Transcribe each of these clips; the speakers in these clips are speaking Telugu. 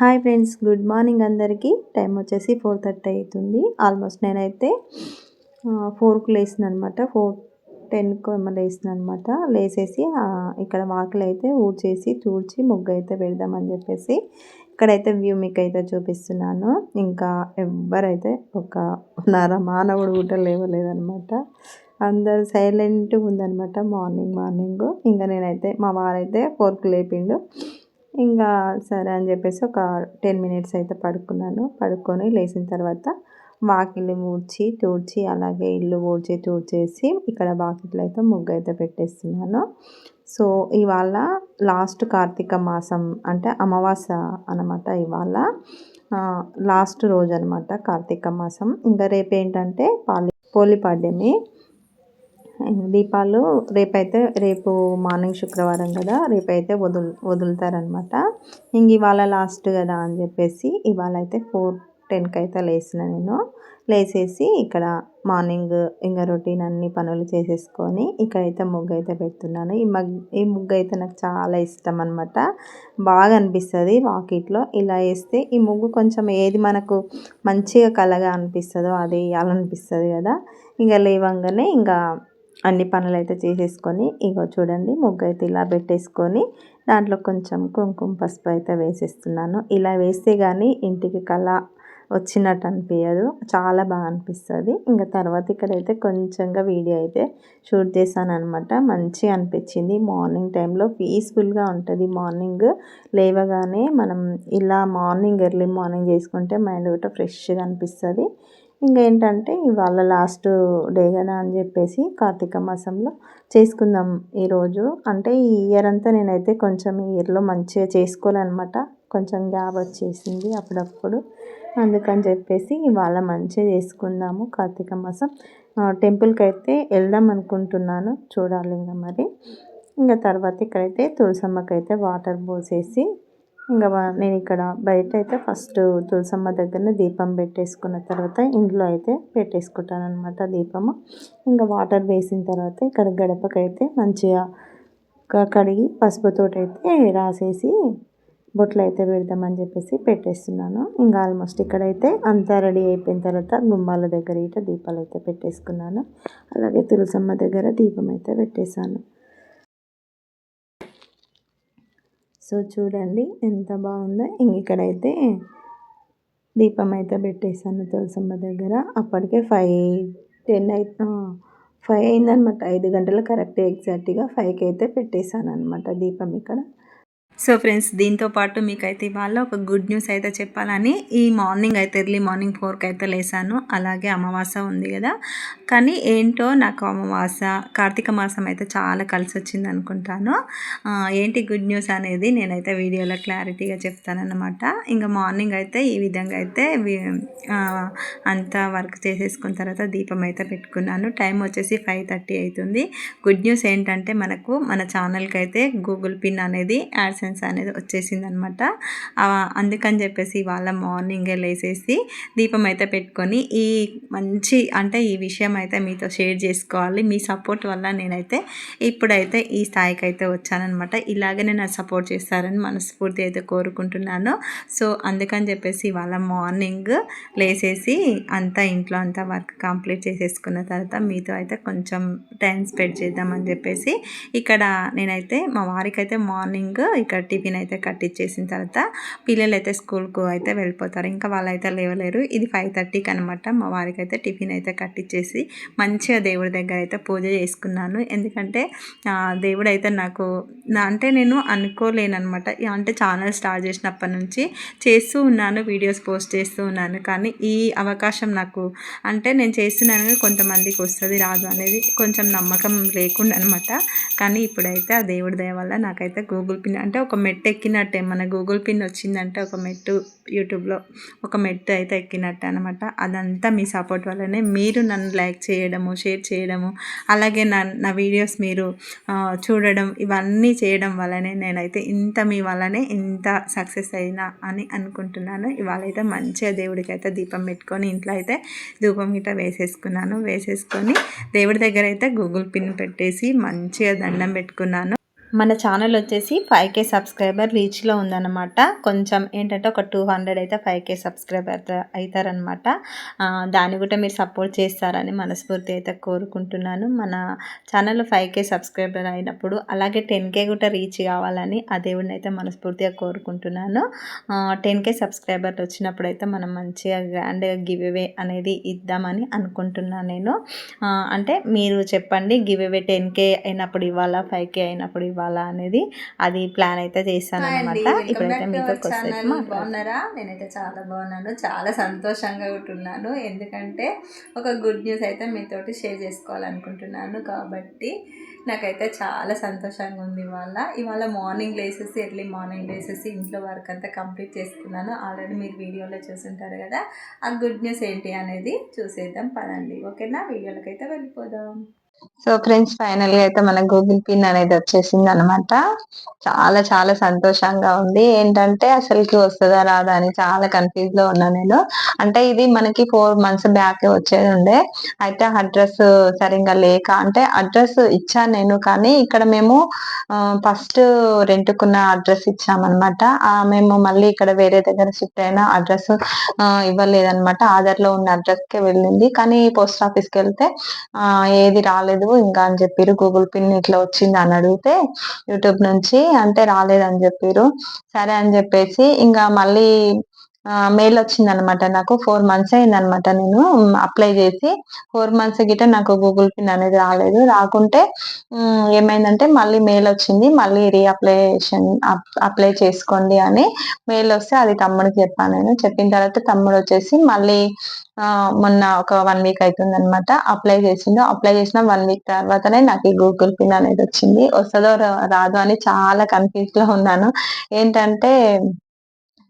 హాయ్ ఫ్రెండ్స్ గుడ్ మార్నింగ్ అందరికీ. టైం వచ్చేసి ఫోర్ థర్టీ అవుతుంది. ఆల్మోస్ట్ నేనైతే ఫోర్కు లేసిన అనమాట ఫోర్ టెన్కు ఏమో లేసిన అనమాట లేసేసి ఇక్కడ వాకిలు అయితే ఊడ్చేసి తూడ్చి ముగ్గు అయితే పెడదామని చెప్పేసి ఇక్కడైతే వ్యూ మీకు అయితే చూపిస్తున్నాను. ఇంకా ఎవ్వరైతే ఒక నర మానవుడు కూడా లేవలేదనమాట. అందరు సైలెంట్గా ఉందనమాట మార్నింగ్ మార్నింగ్. ఇంకా నేనైతే మా వారైతే ఫోర్కు లేపిండు. ఇంకా సరే అని చెప్పేసి ఒక టెన్ మినిట్స్ అయితే పడుకున్నాను. పడుకొని లేచిన తర్వాత వాకిలి ఊడ్చి తూడ్చి అలాగే ఇల్లు ఊడ్చి తూడ్చేసి ఇక్కడ వాకిట్లో అయితే ముగ్గు అయితే పెట్టేస్తున్నాను. సో ఇవాళ లాస్ట్ కార్తీక మాసం అంటే అమావాస్య అనమాట ఇవాళ. లాస్ట్ రోజు అనమాట కార్తీక మాసం. ఇంకా రేపు ఏంటంటే పాలి పోలిపాడ్యమి దీపాలు రేపైతే రేపు మార్నింగ్ శుక్రవారం కదా రేపైతే వదులు వదులుతారనమాట ఇంక ఇవాళ లాస్ట్ కదా అని చెప్పేసి ఇవాళ అయితే ఫోర్ టెన్కి అయితే లేచిన నేను. లేచేసి ఇక్కడ మార్నింగ్ ఇంకా రొటీన్ అన్ని పనులు చేసేసుకొని ఇక్కడైతే ముగ్గు అయితే పెడుతున్నాను. ఈ మగ్ ఈ ముగ్గు అయితే నాకు చాలా ఇష్టం అనమాట బాగా అనిపిస్తుంది వాకిట్లో. ఇలా వేస్తే ఈ ముగ్గు కొంచెం ఏది మనకు మంచిగా కలగా అనిపిస్తుందో అది వేయాలనిపిస్తుంది కదా. ఇంకా లేవంగానే ఇంకా అన్ని పనులు అయితే చేసేసుకొని ఇగో చూడండి ముగ్గు అయితే ఇలా పెట్టేసుకొని దాంట్లో కొంచెం కుంకుమ పసుపు అయితే వేసేస్తున్నాను. ఇలా వేస్తే కానీ ఇంటికి కళ వచ్చినట్టు అనిపించదు చాలా బాగా అనిపిస్తుంది. ఇంకా తర్వాత ఇక్కడైతే కొంచెంగా వీడియో అయితే షూట్ చేశాను అనమాట మంచిగా అనిపించింది. మార్నింగ్ టైంలో పీస్ఫుల్గా ఉంటుంది. మార్నింగ్ లేవగానే మనం ఇలా మార్నింగ్ ఎర్లీ మార్నింగ్ చేసుకుంటే మైండ్ కూడా ఫ్రెష్గా అనిపిస్తుంది. ఇంకేంటంటే ఇవాళ లాస్ట్ డే కదా అని చెప్పేసి కార్తీక మాసంలో చేసుకుందాం ఈరోజు అంటే ఈ ఇయర్ అంతా నేనైతే కొంచెం ఈ ఇయర్లో మంచిగా చేసుకోవాలన్నమాట. కొంచెం గ్యాప్ వచ్చేసింది అప్పుడప్పుడు. అందుకని చెప్పేసి ఇవాళ మంచిగా చేసుకుందాము కార్తీక మాసం. టెంపుల్కి అయితే వెళ్దాం అనుకుంటున్నాను. చూడాలి ఇంకా మరి. ఇంకా తర్వాత ఇక్కడైతే తులసమ్మకి అయితే వాటర్ పోసేసి ఇంకా నేను ఇక్కడ బయట అయితే ఫస్ట్ తులసమ్మ దగ్గరనే దీపం పెట్టేసుకున్న తర్వాత ఇంట్లో అయితే పెట్టేసుకుంటాను అనమాట దీపము. ఇంకా వాటర్ వేసిన తర్వాత ఇక్కడ గడపకైతే మంచిగా కడిగి పసుపుతోటైతే రాసేసి బొట్లు అయితే పెడదామని చెప్పేసి పెట్టేస్తున్నాను. ఇంకా ఆల్మోస్ట్ ఇక్కడైతే అంతా రెడీ అయిపోయిన తర్వాత గుమ్మాల దగ్గర ఇట దీపాలు అయితే పెట్టేసుకున్నాను. అలాగే తులసమ్మ దగ్గర దీపం అయితే పెట్టేశాను. సో చూడండి ఎంత బాగుందో. ఇంకెక్కడైతే దీపం అయితే పెట్టేశాను తులసమ్మ దగ్గర. అప్పటికే ఫైవ్ టెన్ అయితే ఫైవ్ అయిందనమాట ఐదు గంటలు కరెక్ట్ ఎగ్జాక్ట్గా ఫైవ్కి అయితే పెట్టేశాను అనమాట దీపం ఇక్కడ. సో ఫ్రెండ్స్ దీంతో పాటు మీకైతే ఇవాళ ఒక గుడ్ న్యూస్ అయితే చెప్పాలని ఈ మార్నింగ్ అయితే ఎర్లీ మార్నింగ్ ఫోర్కి అయితే లేసాను. అలాగే అమావాస ఉంది కదా. కానీ ఏంటో నాకు అమావాస కార్తీక మాసం అయితే చాలా కలిసి వచ్చింది అనుకుంటాను ఏంటి గుడ్ న్యూస్ అనేది నేనైతే వీడియోలో క్లారిటీగా చెప్తానన్నమాట. ఇంకా మార్నింగ్ అయితే ఈ విధంగా అయితే అంతా వర్క్ చేసేసుకున్న తర్వాత దీపం అయితే పెట్టుకున్నాను. టైం వచ్చేసి ఫైవ్ థర్టీ అవుతుంది. గుడ్ న్యూస్ ఏంటంటే మనకు మన ఛానల్కి అయితే గూగుల్ పిన్ అనేది యాడ్స్ లైసెన్స్ అనేది వచ్చేసింది అనమాట అందుకని చెప్పేసి వాళ్ళ మార్నింగే లేసేసి దీపం అయితే పెట్టుకొని ఈ మంచి అంటే ఈ విషయం అయితే మీతో షేర్ చేసుకోవాలి. మీ సపోర్ట్ వల్ల నేనైతే ఇప్పుడైతే ఈ స్థాయికి అయితే వచ్చానమాట ఇలాగే నేను సపోర్ట్ చేస్తారని మనస్ఫూర్తి అయితే కోరుకుంటున్నాను. సో అందుకని చెప్పేసి వాళ్ళ మార్నింగ్ లేసేసి అంతా ఇంట్లో అంతా వర్క్ కంప్లీట్ చేసేసుకున్న తర్వాత మీతో అయితే కొంచెం టైం స్పెండ్ చేద్దామని చెప్పేసి ఇక్కడ నేనైతే మా వారికి అయితే మార్నింగ్ ఇక్కడ టిఫిన్ అయితే కట్టించేసిన తర్వాత పిల్లలు అయితే స్కూల్కు అయితే వెళ్ళిపోతారు. ఇంకా వాళ్ళైతే లేవలేరు. ఇది ఫైవ్ థర్టీకి అనమాట మా వారికి అయితే టిఫిన్ అయితే కట్టించేసి మంచిగా దేవుడి దగ్గర అయితే పూజ చేసుకున్నాను. ఎందుకంటే దేవుడు అయితే నాకు అంటే నేను అనుకోలేనమాట అంటే ఛానల్ స్టార్ట్ చేసినప్పటి నుంచి చేస్తూ ఉన్నాను వీడియోస్ పోస్ట్ చేస్తూ ఉన్నాను. కానీ ఈ అవకాశం నాకు అంటే నేను చేస్తున్నాను కొంతమందికి వస్తుంది రాదు అనేది కొంచెం నమ్మకం లేకుండా అనమాట కానీ ఇప్పుడైతే ఆ దేవుడి దయ వల్ల నాకైతే గూగుల్ పిన్ అంటే ఒక మెట్టు ఎక్కినట్టే మన గూగుల్ పిన్ వచ్చిందంటే ఒక మెట్టు యూట్యూబ్లో ఒక మెట్టు అయితే ఎక్కినట్టే అనమాట అదంతా మీ సపోర్ట్ వల్లనే మీరు నన్ను లైక్ చేయడము షేర్ చేయడము అలాగే నా నా వీడియోస్ మీరు చూడడం ఇవన్నీ చేయడం వల్లనే నేనైతే ఇంత మీ వల్లనే ఇంత సక్సెస్ అయినా అని అనుకుంటున్నాను. ఇవాళ అయితే మంచిగా దేవుడికి అయితే దీపం పెట్టుకొని ఇంట్లో అయితే ధూపం గిట్ట వేసేసుకున్నాను. వేసేసుకొని దేవుడి దగ్గర అయితే గూగుల్ పిన్ పెట్టేసి మంచిగా దండం పెట్టుకున్నాను. మన ఛానల్ వచ్చేసి ఫైవ్ కే సబ్స్క్రైబర్ రీచ్లో ఉందన్నమాట. కొంచెం ఏంటంటే ఒక టూ హండ్రెడ్ అయితే ఫైవ్ కే సబ్స్క్రైబర్ అవుతారనమాట దాన్ని కూడా మీరు సపోర్ట్ చేస్తారని మనస్ఫూర్తి అయితే కోరుకుంటున్నాను. మన ఛానల్ ఫైవ్ కే సబ్స్క్రైబర్ అయినప్పుడు అలాగే టెన్ కే కూడా రీచ్ కావాలని ఆ దేవుడిని అయితే మనస్ఫూర్తిగా కోరుకుంటున్నాను. టెన్ కే సబ్స్క్రైబర్లు వచ్చినప్పుడు అయితే మనం మంచిగా గ్రాండ్గా గివ్ అవే అనేది ఇద్దామని అనుకుంటున్నాను నేను. అంటే మీరు చెప్పండి గివ్ అవే టెన్ కే అయినప్పుడు ఇవ్వాలా ఫైవ్ కే అయినప్పుడు ఇవ్వాలా అనేది అది ప్లాన్ అయితే చేశాను అనమాట ఇప్పుడైతే మీతో బాగున్నారా? నేనైతే చాలా బాగున్నాను చాలా సంతోషంగా ఉంటున్నాను. ఎందుకంటే ఒక గుడ్ న్యూస్ అయితే మీతోటి షేర్ చేసుకోవాలనుకుంటున్నాను కాబట్టి నాకైతే చాలా సంతోషంగా ఉంది ఇవాళ. ఇవాళ మార్నింగ్ లేసేసి ఎర్లీ మార్నింగ్ లేసేసి ఇంట్లో వర్క్ అంతా కంప్లీట్ చేసుకున్నాను. ఆల్రెడీ మీరు వీడియోలో చూసుంటారు కదా. ఆ గుడ్ న్యూస్ ఏంటి అనేది చూసేద్దాం పదండి. ఓకేనా? వీడియోలకైతే అయితే వెళ్ళిపోదాం. సో ఫ్రెండ్స్ ఫైనల్గా అయితే మన గూగుల్ పిన్ అనేది వచ్చేసింది అనమాట చాలా చాలా సంతోషంగా ఉంది. ఏంటంటే అసలుకి వస్తుందా రాదా అని చాలా కన్ఫ్యూజ్లో ఉన్నా నేను. అంటే ఇది మనకి ఫోర్ మంత్స్ బ్యాక్ వచ్చేది ఉండే. అయితే అడ్రస్ సరిగ్గా లేక అంటే అడ్రస్ ఇచ్చాను నేను కానీ ఇక్కడ మేము ఫస్ట్ రెంట్కున్న అడ్రస్ ఇచ్చామన్నమాట మేము మళ్ళీ ఇక్కడ వేరే దగ్గర షిఫ్ట్ అయిన అడ్రస్ ఇవ్వలేదన్నమాట ఆధార్లో ఉన్న అడ్రస్ కే వెళ్ళింది. కానీ పోస్ట్ ఆఫీస్కి వెళ్తే ఏది రాలేదు. ఇంకా అని చెప్పారు గూగుల్ పిన్ ఇట్లా వచ్చింది అని అడిగితే యూట్యూబ్ నుంచి అంటే రాలేదని చెప్పారు సరే అని చెప్పేసి ఇంకా మళ్ళీ మెయిల్ వచ్చింది అనమాట నాకు ఫోర్ మంత్స్ అయిందనమాట నేను అప్లై చేసి. ఫోర్ మంత్స్ గిట్ట నాకు గూగుల్ పిన్ అనేది రాలేదు. రాకుంటే ఏమైందంటే మళ్ళీ మెయిల్ వచ్చింది. మళ్ళీ రీఅప్లైషన్ అప్లై చేసుకోండి అని మెయిల్ వస్తే అది తమ్ముడికి చెప్పాను నేను. చెప్పిన తర్వాత తమ్ముడు వచ్చేసి మళ్ళీ మొన్న ఒక వన్ వీక్ అవుతుంది అనమాట అప్లై చేసిండు. అప్లై చేసిన వన్ వీక్ తర్వాతనే నాకు ఈ గూగుల్ పిన్ అనేది వచ్చింది. వస్తుందో రాదు అని చాలా కన్ఫ్యూజ్లో ఉన్నాను. ఏంటంటే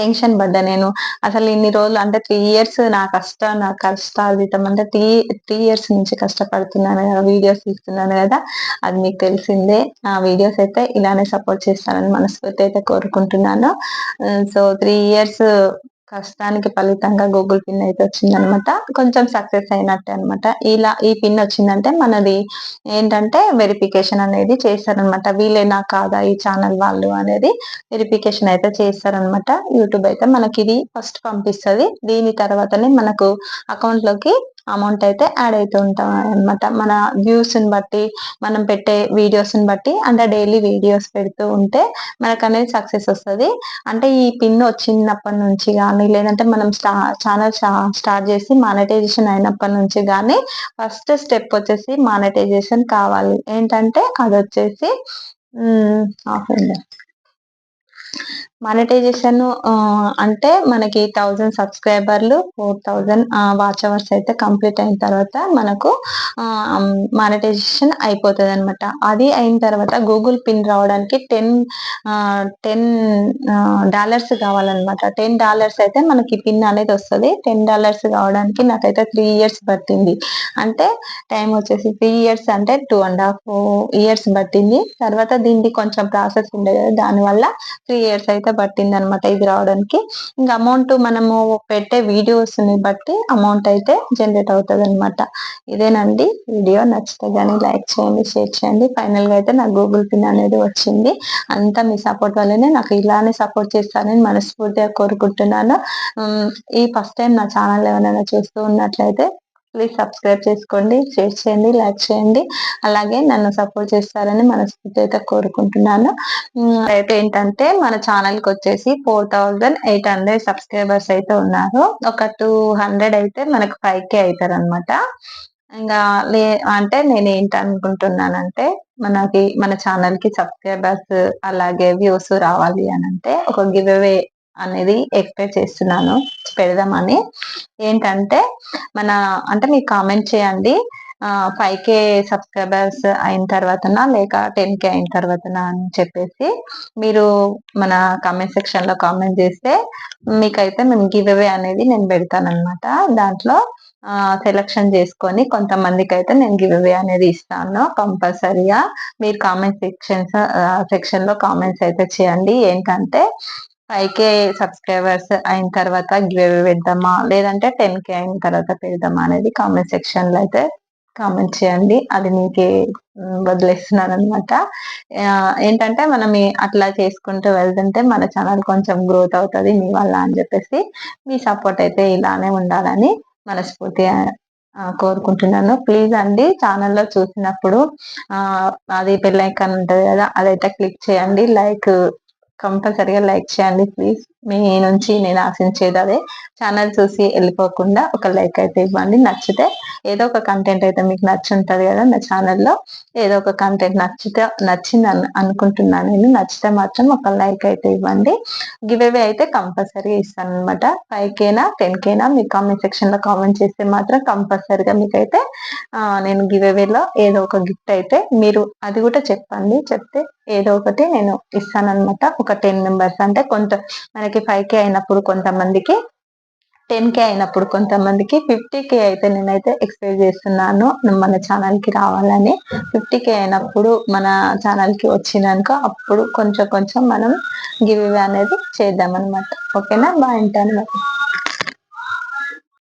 టెన్షన్ పడ్డా నేను. అసలు ఇన్ని రోజులు అంటే త్రీ ఇయర్స్ నా కష్ట నా కష్టార్జితం అంటే త్రీ త్రీ ఇయర్స్ నుంచి కష్టపడుతున్నాను కదా వీడియోస్ తీస్తున్నాను కదా అది మీకు తెలిసిందే. ఆ వీడియోస్ అయితే ఇలానే సపోర్ట్ చేస్తానని మనస్ఫూర్తి అయితే కోరుకుంటున్నాను. సో త్రీ ఇయర్స్ కష్టానికి ఫలితంగా గూగుల్ పిన్ అయితే వచ్చిందనమాట. కొంచెం సక్సెస్ అయినట్టే అనమాట. ఇలా ఈ పిన్ వచ్చిందంటే మనది ఏంటంటే వెరిఫికేషన్ అనేది చేస్తారనమాట. వీళ్ళేనా కాదా ఈ ఛానల్ వాళ్ళు అనేది వెరిఫికేషన్ అయితే చేస్తారనమాట. యూట్యూబ్ అయితే మనకి ఇది ఫస్ట్ పంపిస్తుంది. దీని తర్వాతనే మనకు అకౌంట్లోకి అమౌంట్ అయితే యాడ్ అవుతూ ఉంటాం అనమాట మన వ్యూస్ని బట్టి మనం పెట్టే వీడియోస్ని బట్టి అంటే డైలీ వీడియోస్ పెడుతూ ఉంటే మనకు అనేది సక్సెస్ వస్తుంది. అంటే ఈ పిన్ వచ్చినప్పటి నుంచి కానీ లేదంటే మనం స్టా ఛానల్ స్టార్ట్ చేసి మానిటైజేషన్ అయినప్పటి నుంచి కానీ ఫస్ట్ స్టెప్ వచ్చేసి మానిటైజేషన్ కావాలి. ఏంటంటే అది వచ్చేసి ఆఫ్ మానిటైజేషన్ అంటే మనకి థౌజండ్ సబ్స్క్రైబర్లు ఫోర్ థౌజండ్ వాచ్ అవర్స్ అయితే కంప్లీట్ అయిన తర్వాత మనకు మానిటైజేషన్ అయిపోతుంది అనమాట అది అయిన తర్వాత గూగుల్ పిన్ రావడానికి టెన్ టెన్ డాలర్స్ కావాలన్నమాట. టెన్ డాలర్స్ అయితే మనకి పిన్ అనేది వస్తుంది. టెన్ డాలర్స్ కావడానికి నాకైతే త్రీ ఇయర్స్ పట్టింది. అంటే టైం వచ్చేసి త్రీ ఇయర్స్ అంటే టూ అండ్ హాఫ్ ఇయర్స్ పట్టింది. తర్వాత దీనికి కొంచెం ప్రాసెస్ ఉండేది. దానివల్ల త్రీ ఇయర్స్ అయితే పట్టింది అనమాట ఇది రావడానికి. ఇంకా అమౌంట్ మనము పెట్టే వీడియోస్ని బట్టి అమౌంట్ అయితే జనరేట్ అవుతుంది అనమాట ఇదేనండి వీడియో. నచ్చితే కానీ లైక్ చేయండి షేర్ చేయండి. ఫైనల్గా అయితే నాకు గూగుల్ పిన్ అనేది వచ్చింది. అంతా మీ సపోర్ట్ వల్లనే నాకు ఇలానే సపోర్ట్ చేస్తానని మనస్ఫూర్తిగా కోరుకుంటున్నాను. ఈ ఫస్ట్ టైం నా ఛానల్ ఏమైనా చూస్తూ ఉన్నట్లయితే ప్లీజ్ సబ్స్క్రైబ్ చేసుకోండి షేర్ చేయండి లైక్ చేయండి. అలాగే నన్ను సపోర్ట్ చేస్తారని మనస్ఫూర్తి అయితే కోరుకుంటున్నాను అయితే ఏంటంటే మన ఛానల్కి వచ్చేసి four thousand eight hundred subscribers అయితే ఉన్నారు. ఒక టూ హండ్రెడ్ అయితే మనకు ఫైవ్ కే అవుతారు అనమాట ఇంకా లే అంటే నేను ఏంటనుకుంటున్నానంటే మనకి మన ఛానల్కి సబ్స్క్రైబర్స్ అలాగే వ్యూస్ రావాలి అని అంటే ఒక గివ్ అవే అనేది ఎక్స్పెక్ట్ చేస్తున్నాను. పెడదామని. ఏంటంటే మన అంటే మీరు కామెంట్ చేయండి. ఫైవ్ కే సబ్స్క్రైబర్స్ అయిన తర్వాతనా లేక టెన్ కే అయిన తర్వాతనా అని చెప్పేసి మీరు మన కామెంట్ సెక్షన్లో కామెంట్ చేస్తే మీకైతే మేము గివ్ అవే అనేది నేను పెడతాను అనమాట దాంట్లో సెలెక్షన్ చేసుకొని కొంతమందికి అయితే నేను గివ్ అవే అనేది ఇస్తాను కంపల్సరీగా మీరు కామెంట్ సెక్షన్స్ సెక్షన్లో కామెంట్స్ అయితే చేయండి. ఏంటంటే ఫైవ్ కే సబ్స్క్రైబర్స్ అయిన తర్వాత గివ్ పెడదామా? లేదంటే టెన్ కే అయిన తర్వాత పెడదామా అనేది కామెంట్ సెక్షన్లో అయితే కామెంట్ చేయండి. అది మీకే వదిలేస్తున్నాను అనమాట ఏంటంటే మనం అట్లా చేసుకుంటూ వెళ్తుంటే మన ఛానల్ కొంచెం గ్రోత్ అవుతుంది మీ వల్ల అని చెప్పేసి మీ సపోర్ట్ అయితే ఇలానే ఉండాలని మనస్ఫూర్తిగా కోరుకుంటున్నాను. ప్లీజ్ అండి ఛానల్లో చూసినప్పుడు అది పెళ్ళైకన్ ఉంటుంది కదా అదైతే క్లిక్ చేయండి. లైక్ కంపల్సరిగా లైక్ చేయండి ప్లీజ్. మీ నుంచి నేను ఆశించేది అదే ఛానల్ చూసి వెళ్ళిపోకుండా ఒక లైక్ అయితే ఇవ్వండి. నచ్చితే ఏదో ఒక కంటెంట్ అయితే మీకు నచ్చుంటది కదా నా ఛానల్లో ఏదో ఒక కంటెంట్ నచ్చితే నచ్చింది అనుకుంటున్నాను నేను. నచ్చితే మాత్రం ఒక లైక్ అయితే ఇవ్వండి. గివ్ అవే అయితే కంపల్సరీగా ఇస్తాను అనమాట ఫైవ్ కేనా టెన్ కేనా మీ కామెంట్ సెక్షన్లో కామెంట్ చేస్తే మాత్రం కంపల్సరీగా మీకైతే నేను గివ్ అవేలో ఏదో ఒక గిఫ్ట్ అయితే మీరు అది కూడా చెప్పండి. చెప్తే ఏదో ఒకటి నేను ఇస్తాను అనమాట ఒక టెన్ మెంబర్స్ అంటే కొంత మనకి ఫైవ్ కే అయినప్పుడు కొంతమందికి టెన్ కే అయినప్పుడు కొంతమందికి ఫిఫ్టీ కే అయితే నేనైతే ఎక్స్పెక్ట్ చేస్తున్నాను మన ఛానల్కి రావాలని. ఫిఫ్టీ కే అయినప్పుడు మన ఛానల్కి వచ్చినాక అప్పుడు కొంచెం కొంచెం మనం గివ్ అనేది చేద్దాం అనమాట ఓకేనా బాగుంటాను